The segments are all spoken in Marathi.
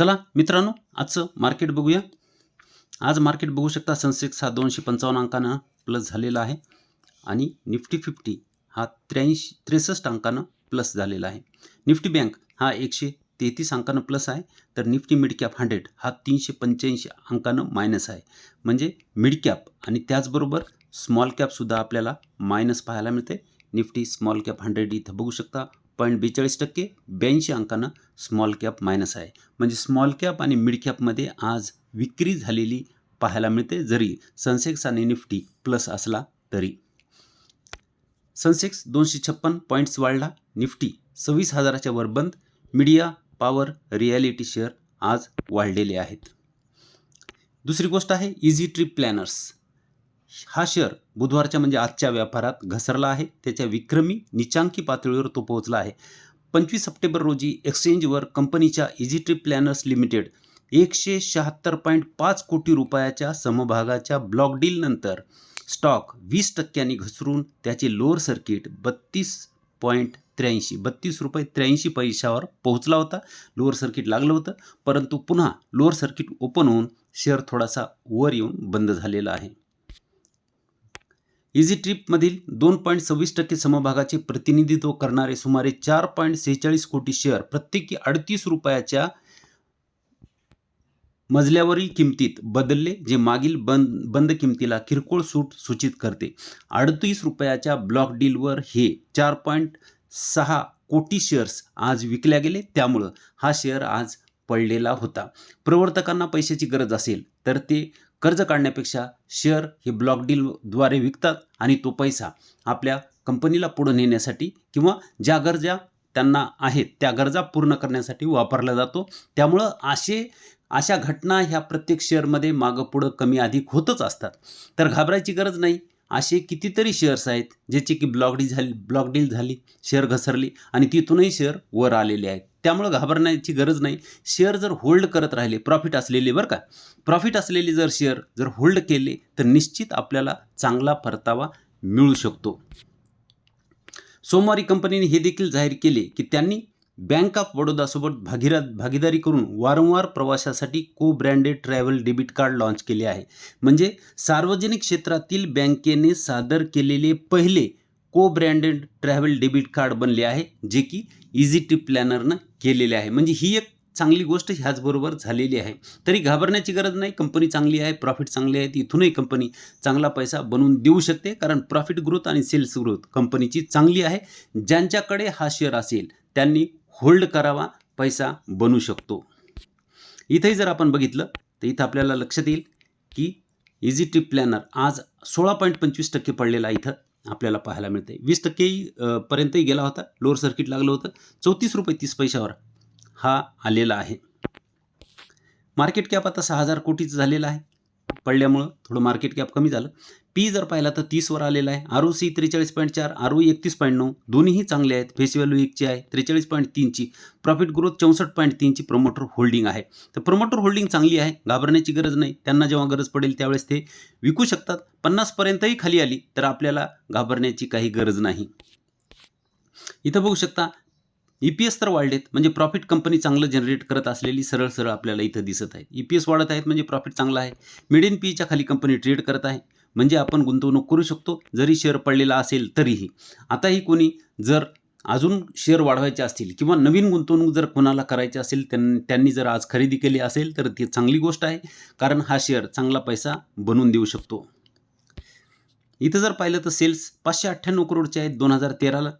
चला मित्रांनो आजचं मार्केट बघूया. आज मार्केट बघू शकता सेन्सेक्स हा दोनशे पंचावन्न अंकानं प्लस झालेला आहे आणि निफ्टी फिफ्टी हा त्र्याऐंशी त्रेसष्ट अंकानं प्लस झालेला आहे. निफ्टी बँक हा एकशे तेहतीस अंकानं प्लस आहे तर निफ्टी मिड कॅप हंड्रेड हा तीनशे पंच्याऐंशी अंकानं मायनस आहे. म्हणजे मिडकॅप आणि त्याचबरोबर स्मॉल कॅपसुद्धा आपल्याला मायनस पाहायला मिळते. निफ्टी स्मॉल कॅप हंड्रेड इथं बघू शकता. पॉईंट बेचाळीस टक्के ब्याऐंशी अंकानं स्मॉल कॅप मायनस आहे. म्हणजे स्मॉल कॅप आणि मिड कॅपमध्ये आज विक्री झालेली पाहायला मिळते जरी सनसेक्स आणि निफ्टी प्लस असला तरी. सनसेक्स दोनशे छप्पन पॉईंट्स वाढला निफ्टी सव्वीस हजाराच्या वर बंद मीडिया पॉवर रिॲलिटी शेअर आज वाढलेले आहेत. दुसरी गोष्ट आहे इझी ट्रिप प्लॅनर्स हा शेअर बुधवारच्या म्हणजे आजच्या व्यापारात घसरला आहे. त्याच्या विक्रमी निचांकी पातळीवर तो पोहोचला आहे. पंचवीस सप्टेंबर रोजी एक्सचेंजवर कंपनीच्या इझी प्लॅनर्स लिमिटेड एकशे शहात्तर पॉईंट पाच कोटी रुपयाच्या समभागाच्या ब्लॉक डीलनंतर स्टॉक वीस टक्क्यांनी घसरून त्याचे लोअर सर्किट बत्तीस पॉईंट त्र्याऐंशी बत्तीस रुपये त्र्याऐंशी पैशावर पोहोचला होता. लोअर सर्किट लागलं होतं. परंतु पुन्हा लोअर सर्किट ओपन होऊन शेअर थोडासा वर येऊन बंद झालेला आहे. इझी ट्रिपमधील दोन पॉईंट सव्वीस टक्के समभागाचे प्रतिनिधित्व करणारे सुमारे चार पॉईंट सेहेचाळीस कोटी शेअर प्रत्येकी अडतीस रुपयाच्या मजल्यावरील किमतीत बदलले जे मागील बंद बंद किमतीला किरकोळ सूट सूचित करते. अडतीस रुपयाच्या ब्लॉक डीलवर हे चार पॉईंट सहा कोटी शेअर्स आज विकल्या गेले. त्यामुळं हा शेअर आज पडलेला होता. प्रवर्तकांना पैशाची गरज असेल तर ते कर्ज काढण्यापेक्षा शेअर हे ब्लॉक डीलद्वारे विकतात आणि तो पैसा आपल्या कंपनीला पुढं नेण्यासाठी किंवा ज्या गरजा त्यांना आहेत त्या गरजा पूर्ण करण्यासाठी वापरला जातो. त्यामुळं असे अशा घटना ह्या प्रत्येक शेअरमध्ये मागं पुढं कमी अधिक होतच असतात. तर घाबरायची गरज नाही. असे कितीतरी शेअर्स आहेत ज्याची की ब्लॉक डील झाली ब्लॉक डील झाली शेअर घसरली आणि तिथूनही शेअर वर आलेले आहेत. त्यामुळं घाबरण्याची गरज नाही. शेअर जर होल्ड करत राहिले प्रॉफिट असलेले बरं का. प्रॉफिट असलेले जर शेअर जर होल्ड केले तर निश्चित आपल्याला चांगला परतावा मिळू शकतो. सोमवारी कंपनीने हे देखील जाहीर केले की त्यांनी बँक ऑफ बडोदासोबत भागीरा भागीदारी करून वारंवार प्रवासासाठी co branded travel debit card launch केले आहे. म्हणजे सार्वजनिक क्षेत्रातील बँकेने सादर केलेले पहिले को ब्रँडेड ट्रॅव्हल डेबिट कार्ड बनले आहे जे की इझी ट्रिप प्लॅनरनं केलेले आहे. म्हणजे ही एक चांगली गोष्ट ह्याचबरोबर झालेली आहे. तरी घाबरण्याची गरज नाही कंपनी चांगली आहे प्रॉफिट चांगले आहे इथूनही कंपनी चांगला पैसा बनवून देऊ शकते कारण प्रॉफिट ग्रोथ आणि सेल्स ग्रोथ कंपनीची चांगली आहे. ज्यांच्याकडे हा शेअर असेल त्यांनी होल्ड करावा पैसा बनू शकतो. इथंही जर आपण बघितलं तर इथं आपल्याला लक्षात येईल की इझी ट्रिप प्लॅनर आज सोळा पॉईंट पंचवीस टक्के पडलेला इथं आपल्याला पाहायला मिळते वीस टक्केही पर्यंतही गेला होता लोअर सर्किट लागलं होतं. चौतीस रुपये तीस पैशावर हा आलेला आहे. मार्केट कॅप आता सहा हजार कोटीचं झालेलं आहे. पडल्यामुळं थोडं मार्केट कॅप कमी झालं. पी जर पाहिला तर तीसवर आलेला आहे. आर ओ सी त्रेचाळीस पॉईंट चार आर ओ एकतीस पॉईंट नऊ दोन्हीही चांगले आहेत. फेस व्हॅल्यू एकची आहे त्रेचाळीस पॉईंट तीनची प्रॉफिट ग्रोथ चौसष्ट पॉईंट तीनची प्रमोटर होल्डिंग आहे. तर प्रमोटर होल्डिंग चांगली आहे घाबरण्याची गरज नाही. त्यांना जेव्हा गरज पडेल त्यावेळेस ते विकू शकतात. पन्नासपर्यंतही खाली आली तर आपल्याला घाबरण्याची काही गरज नाही. इथं बघू शकता ई पी एस तर वाढलेत. म्हणजे प्रॉफिट कंपनी चांगलं जनरेट करत असलेली सरळ सरळ आपल्याला इथं दिसत आहे. ई पी एस वाढत आहेत म्हणजे प्रॉफिट चांगला आहे. मिड इन पीच्या खाली कंपनी ट्रेड करत आहे. म्हणजे आपण गुंतवणूक करू शकतो. जरी शेअर पडलेला असेल तरीही. आताही कोणी जर अजून शेअर वाढवायचे असतील किंवा नवीन गुंतवणूक जर कोणाला करायची असेल त्यां त्यांनी जर आज खरेदी केली असेल तर ती चांगली गोष्ट आहे. कारण हा शेअर चांगला पैसा बनवून देऊ शकतो. इथं जर पाहिलं तर सेल्स पाचशे अठ्ठ्याण्णव करोडचे आहेत दोन हजार तेराला.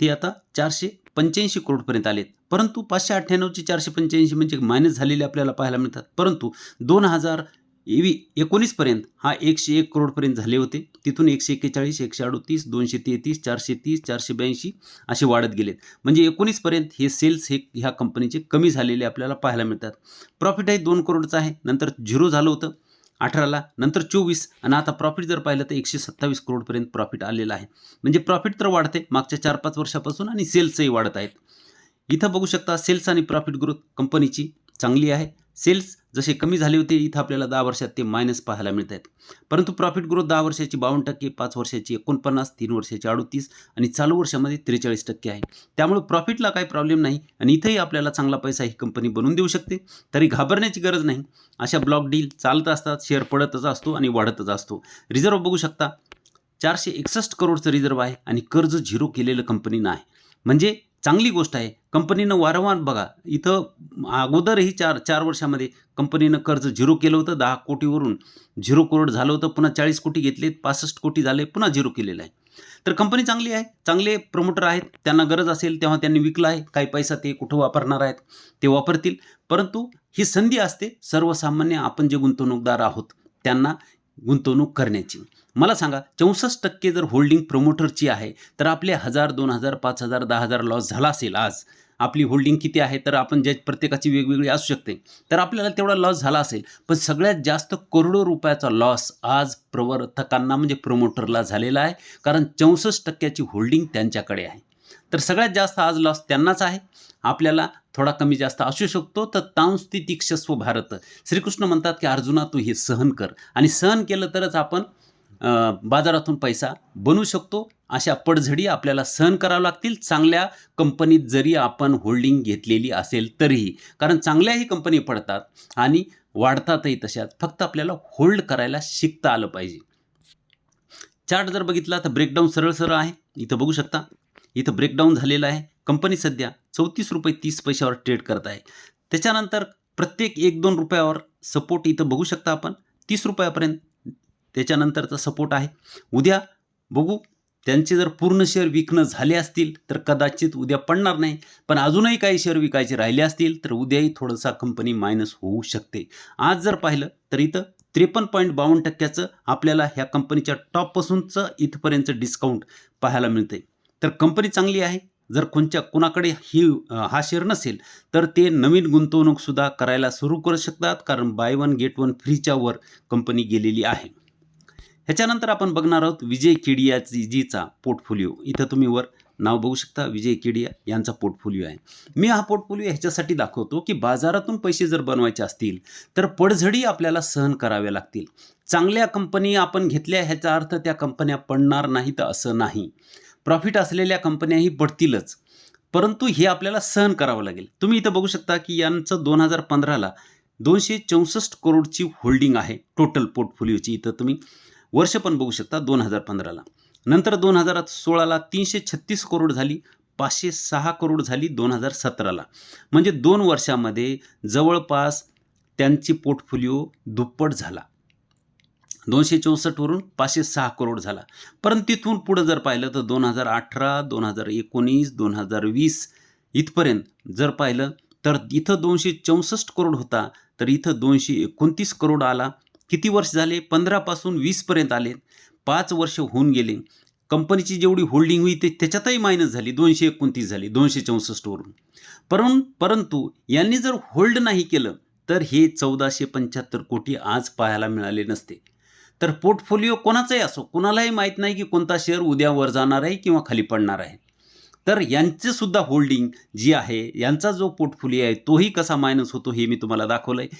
ते आता चारशे पंच्याऐंशी करोडपर्यंत आलेत. परंतु पाचशे अठ्ठ्याण्णवचे चारशे पंच्याऐंशी म्हणजे मायनस झालेले आपल्याला पाहायला मिळतात. परंतु दोन हजार एवी एकोणीसपर्यंत हा एकशे एक करोडपर्यंत झाले होते. तिथून एकशे एक्केचाळीस एकशे अडतीस दोनशे तेहतीस चारशे तीस चारशे ब्याऐंशी असे वाढत गेलेत. म्हणजे एकोणीसपर्यंत हे सेल्स हे ह्या कंपनीचे कमी झालेले आपल्याला पाहायला मिळतात. प्रॉफिट आहे दोन करोडचं आहे. नंतर झिरो झालं होतं. अठराला. नंतर चोवीस. आणि आता प्रॉफिट जर पाहिलं तर एकशे सत्तावीस करोडपर्यंत प्रॉफिट आलेलं आहे. म्हणजे प्रॉफिट तर वाढते. मागच्या चार पाच वर्षापासून आणि सेल्सही वाढत आहेत. इथं बघू शकता सेल्स आणि प्रॉफिट ग्रोथ कंपनीची चांगली आहे. सेल्स जसे कमी झाले होते इथं आपल्याला दहा वर्षात ते मायनस पाहायला मिळत आहेत परंतु प्रॉफिट ग्रोथ दहा वर्षाची बावन्न टक्के पाच वर्षाची एकोणपन्नास तीन वर्षाची अडतीस आणि चालू वर्षामध्ये त्रेचाळीस टक्के आहे. त्यामुळे प्रॉफिटला काही प्रॉब्लेम नाही आणि इथंही आपल्याला चांगला पैसा ही कंपनी बनवून देऊ शकते. तरी घाबरण्याची गरज नाही. अशा ब्लॉक डील चालत असतात शेअर पडतच असतो आणि वाढतच असतो. रिझर्व्ह बघू शकता चारशे एकसष्ट करोडचं रिझर्व्ह आहे आणि कर्ज झिरो केलेलं कंपनीनं आहे म्हणजे चांगली गोष्ट आहे. कंपनीनं वारंवार बघा इथं अगोदरही चार चार वर्षामध्ये कंपनीनं कर्ज झिरो केलं होतं दहा कोटीवरून झिरो करोड झालं होतं पुन्हा चाळीस कोटी घेतले पासष्ट कोटी झाले पुन्हा झिरो केलेलं आहे. तर कंपनी चांगली आहे चांगले प्रमोटर आहेत त्यांना गरज असेल तेव्हा त्यांनी विकलं आहे काही पैसा ते कुठं वापरणार आहेत ते वापरतील. परंतु ही संधी असते सर्वसामान्य आपण जे गुंतवणूकदार आहोत त्यांना गुंतवणूक करण्याची. मला सांगा चौसष्ट टक्के जर होल्डिंग प्रोमोटरची आहे तर आपले हजार दोन हजार पाच हजार दहा हजार लॉस झाला असेल आज. आपली होल्डिंग किती आहे तर आपण ज्या प्रत्येकाची वेगवेगळी असू शकते. तर आपल्याला तेवढा लॉस झाला असेल पण सगळ्यात जास्त करोडो रुपयाचा लॉस आज प्रवर्तकांना म्हणजे प्रोमोटरला झालेला आहे कारण चौसष्ट टक्क्याची होल्डिंग त्यांच्याकडे आहे. तर सगळ्यात जास्त आज लॉस त्यांनाच आहे. आपल्याला थोडा कमी जास्त असू शकतो तर तांस्ती तीक्षस्व भारत. श्रीकृष्ण म्हणतात की अर्जुना तू हे सहन कर. आणि सहन केलं तरच आपण बाजारातून पैसा बनू शकतो. अशा पडझडी आपल्याला सहन करावं लागतील. चांगल्या कंपनीत जरी आपण होल्डिंग घेतलेली असेल तरीही. कारण चांगल्याही कंपनी पडतात आणि वाढतातही तशाच फक्त आपल्याला होल्ड करायला शिकता आलं पाहिजे. चार्ट जर बघितला तर ब्रेकडाऊन सरळ सरळ आहे. इथं बघू शकता. इथं ब्रेकडाऊन झालेलं आहे. कंपनी सध्या चौतीस रुपये तीस पैशावर ट्रेड करत आहे. त्याच्यानंतर प्रत्येक एक दोन रुपयावर सपोर्ट इथं बघू शकता आपण. तीस रुपयापर्यंत त्याच्यानंतरचा सपोर्ट आहे. उद्या बघू त्यांचे जर पूर्ण शेअर विकणं झाले असतील तर कदाचित उद्या पडणार नाही. पण अजूनही काही शेअर विकायचे राहिले असतील तर उद्याही थोडंसा कंपनी मायनस होऊ शकते. आज जर पाहिलं तर इथं त्रेपन्न पॉईंट बावन्न टक्क्याचं आपल्याला ह्या कंपनीच्या टॉपपासूनचं इथपर्यंतचं डिस्काउंट पाहायला मिळते तर कंपनी चांगली आहे. जर कोणच्या कोणाकडे ही हा शेअर नसेल तर ते नवीन गुंतवणूकसुद्धा करायला सुरू करू शकतात कारण बाय वन गेट वन फ्रीच्या वर कंपनी गेलेली आहे. ह्याच्यानंतर आपण बघणार आहोत विजय केडियाची जीचा पोर्टफोलिओ. इथं तुम्ही वर नाव बघू शकता विजय केडिया यांचा पोर्टफोलिओ आहे. मी हा पोर्टफोलिओ ह्याच्यासाठी दाखवतो की बाजारातून पैसे जर बनवायचे असतील तर पडझडी आपल्याला सहन कराव्या लागतील. चांगल्या कंपनी आपण घेतल्या ह्याचा अर्थ त्या कंपन्या पडणार नाहीत असं नाही. प्रॉफिट असलेल्या कंपन्याही पडतीलच. परंतु हे आपल्याला सहन करावं लागेल. तुम्ही इथं बघू शकता की यांचं दोन हजार पंधराला दोनशे चौसष्ट करोडची होल्डिंग आहे टोटल पोर्टफोलिओची. इथं तुम्ही वर्ष पण बघू शकता दोन हजार पंधराला. नंतर दोन हजार सोळाला तीनशे छत्तीस करोड झाली पाचशे सहा करोड झाली दोन हजार सतराला. म्हणजे दोन वर्षामध्ये जवळपास त्यांची पोर्टफोलिओ दुप्पट झाला. दोनशे चौसष्टवरून पाचशे सहा करोड झाला. परंतु तिथून पुढं जर पाहिलं तर दोन हजार अठरा दोन हजार एकोणीस दोन हजार वीस इथपर्यंत जर पाहिलं तर इथं दोनशे चौसष्ट करोड होता तर इथं दोनशे एकोणतीस करोड आला. किती वर्ष झाले? पंधरापासून वीसपर्यंत आले. पाच वर्ष होऊन गेले. कंपनीची जेवढी होल्डिंग होई ते त्याच्यातही मायनस झाली. दोनशे एकोणतीस झाली दोनशे चौसष्टवरून परं परंतु यांनी जर होल्ड नाही केलं तर हे चौदाशे पंच्याहत्तर कोटी आज पाहायला मिळाले नसते. तर पोर्टफोलिओ कोणाचाही असो कोणालाही माहीत नाही की कोणता शेअर उद्या वर जाणार आहे किंवा खाली पडणार आहे. तर यांचेसुद्धा होल्डिंग जी आहे यांचा जो पोर्टफोलिओ आहे तोही कसा मायनस होतो हे मी तुम्हाला दाखवलं आहे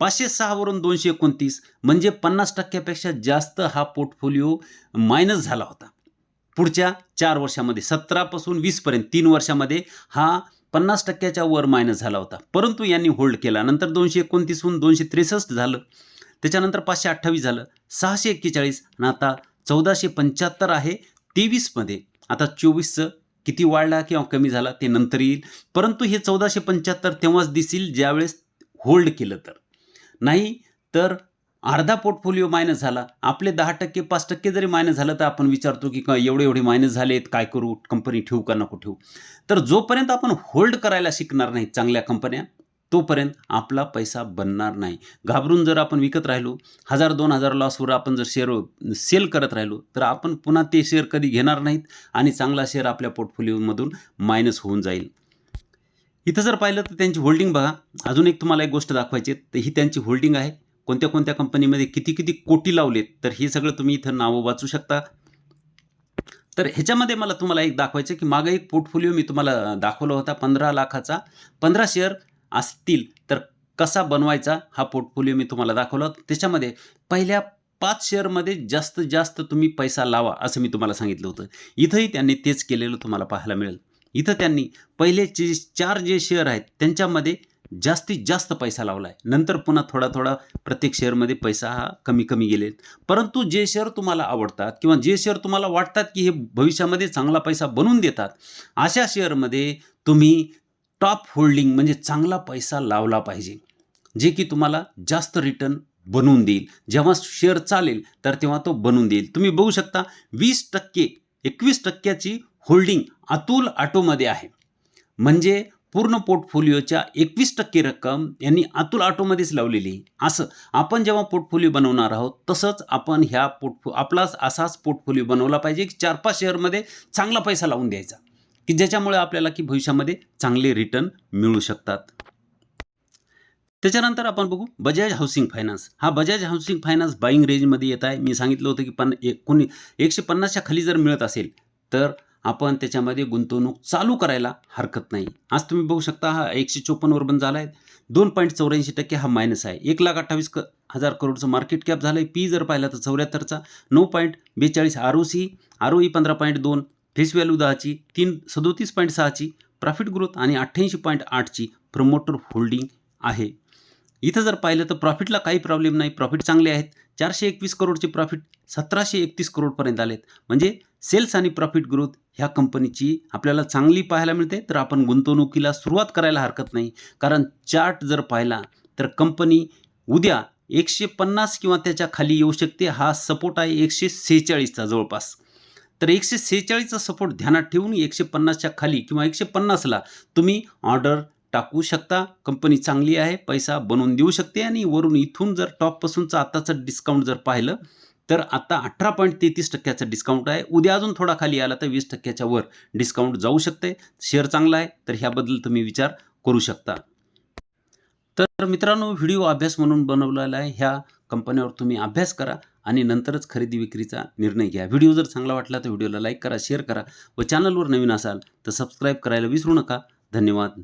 पाचशे सहावरून दोनशे एकोणतीस म्हणजे पन्नास टक्क्यापेक्षा जास्त हा पोर्टफोलिओ मायनस झाला होता. पुढच्या चार वर्षामध्ये सतरापासून वीसपर्यंत तीन वर्षामध्ये हा पन्नास टक्क्याच्या वर मायनस झाला होता. परंतु यांनी होल्ड केला. नंतर दोनशे एकोणतीसहून दोनशे त्रेसष्ट झालं. त्याच्यानंतर पाचशे अठ्ठावीस झालं. सहाशे एक्केचाळीस आणि आता चौदाशे पंच्याहत्तर आहे तेवीसमध्ये आता चोवीसचं किती वाढला किंवा कमी झाला ते नंतर येईल. परंतु हे चौदाशे पंच्याहत्तर तेव्हाच दिसेल ज्यावेळेस होल्ड केलं तर. नाही तर अर्धा पोर्टफोलिओ मायनस झाला. आपले दहा टक्के पाच टक्के जरी मायनस झालं तर आपण विचारतो की एवढे एवढे मायनस झालेत काय करू? कंपनी ठेवू का नको ठेवू? तर जोपर्यंत आपण होल्ड करायला शिकणार नाही चांगल्या कंपन्या तोपर्यंत आपला पैसा बनणार नाही. घाबरून जर आपण विकत राहिलो हजार दोन हजार लॉसवर आपण जर शेअर सेल करत राहिलो तर आपण पुन्हा ते शेअर कधी घेणार नाहीत आणि चांगला शेअर आपल्या पोर्टफोलिओमधून मायनस होऊन जाईल. इथं जर पाहिलं तर त्यांची होल्डिंग बघा. अजून एक तुम्हाला एक गोष्ट दाखवायची आहे. तर ही त्यांची होल्डिंग आहे. कोणत्या कोणत्या कंपनीमध्ये किती किती कोटी लावलेत तर हे सगळं तुम्ही इथं नावं वाचू शकता. तर ह्याच्यामध्ये मला तुम्हाला एक दाखवायचं की मागं एक पोर्टफोलिओ मी तुम्हाला दाखवला होता पंधरा लाखाचा. पंधरा शेअर असतील तर कसा बनवायचा हा पोर्टफोलिओ मी तुम्हाला दाखवला होता. त्याच्यामध्ये पहिल्या पाच शेअरमध्ये जास्तीत जास्त तुम्ही पैसा लावा असं मी तुम्हाला सांगितलं होतं. इथंही त्यांनी तेच केलेलं तुम्हाला पाहायला मिळेल. इथं त्यांनी पहिले जे चार जे शेअर आहेत त्यांच्यामध्ये जास्तीत जास्त पैसा लावला आहे नंतर पुन्हा थोडा थोडा प्रत्येक शेअरमध्ये पैसा हा कमी कमी गेले परंतु जे शेअर तुम्हाला आवडतात किंवा जे शेअर तुम्हाला वाटतात की हे भविष्यामध्ये चांगला पैसा बनवून देतात अशा शेअरमध्ये तुम्ही टॉप होल्डिंग म्हणजे चांगला पैसा लावला पाहिजे जे की तुम्हाला जास्त रिटर्न बनवून देईल. जेव्हा शेअर चालेल तर तेव्हा तो बनवून देईल. तुम्ही बघू शकता वीस टक्के एकवीस टक्क्याची होल्डिंग अतुल ऑटोमध्ये आहे. म्हणजे पूर्ण पोर्टफोलिओच्या एकवीस टक्के रक्कम यांनी अतुल ऑटोमध्येच लावलेली. आहे. असं आपण जेव्हा पोर्टफोलिओ बनवणार आहोत तसंच आपण ह्या पोर्टफो आपलाच असाच पोर्टफोलिओ बनवला पाहिजे की चार पाच शेअरमध्ये चांगला पैसा लावून द्यायचा. की ज्याच्यामुळे आपल्याला की भविष्यामध्ये चांगले रिटर्न मिळू शकतात. त्याच्यानंतर आपण बघू बजाज हाऊसिंग फायनान्स. हा बजाज हाऊसिंग फायनान्स बाईंग रेंजमध्ये येत आहे. मी सांगितलं होतं की पन एक कोणी एकशे पन्नासच्या खाली जर मिळत असेल तर आपण त्याच्यामध्ये गुंतवणूक चालू करायला हरकत नाही. आज तुम्ही बघू शकता हा एकशे चोपन्नवर बंद झाला आहे दोन पॉईंट चौऱ्याऐंशी टक्के हा मायनस आहे. एक लाख अठ्ठावीस क हजार करोडचं मार्केट कॅप झालं आहे पी जर पाहिला तर चौऱ्याहत्तरचा. नऊ पॉईंट बेचाळीस R O C R O E पंधरा पॉईंट दोन फेस व्हॅल्यू दहाची तीन सदोतीस पॉईंट सहाची प्रॉफिट ग्रोथ आणि अठ्ठ्याऐंशी पॉईंट आठची प्रमोटर होल्डिंग आहे. इथं जर पाहिलं तर प्रॉफिटला काही प्रॉब्लेम नाही. प्रॉफिट चांगले आहेत. चारशे एकवीस करोडचे प्रॉफिट सतराशे एकतीस करोडपर्यंत आलेत. म्हणजे सेल्स आणि प्रॉफिट ग्रोथ ह्या कंपनीची आपल्याला चांगली पाहायला मिळते तर आपण गुंतवणुकीला सुरुवात करायला हरकत नाही. कारण चार्ट जर पाहिला तर कंपनी उद्या एकशे पन्नास किंवा त्याच्याखाली येऊ शकते हा सपोर्ट आहे एकशे सेहेचाळीसचा जवळपास. तर एकशे सेहेचाळीसचा सपोर्ट ध्यानात ठेवून एकशे पन्नासच्या खाली किंवा एकशे पन्नासला तुम्ही ऑर्डर टाकू शकता. कंपनी चांगली आहे पैसा बनवून देऊ शकते आणि वरून इथून जर टॉपपासूनचं आत्ताचं डिस्काउंट जर पाहिलं तर आता अठरा पॉईंट तेहतीस टक्क्याचा डिस्काउंट आहे. उद्या अजून थोडा खाली आला तर वीस टक्क्याच्या वर डिस्काउंट जाऊ शकते. शेअर चांगला आहे तर ह्याबद्दल तुम्ही विचार करू शकता. तर मित्रांनो व्हिडिओ अभ्यास म्हणून बनवलेला आहे. ह्या कंपनीवर तुम्ही अभ्यास करा आणि नंतरच खरेदी विक्रीचा निर्णय घ्या. व्हिडिओ जर चांगला वाटला तर व्हिडिओला लाईक करा शेअर करा व चॅनलवर नवीन असाल तर सबस्क्राईब करायला विसरू नका. धन्यवाद.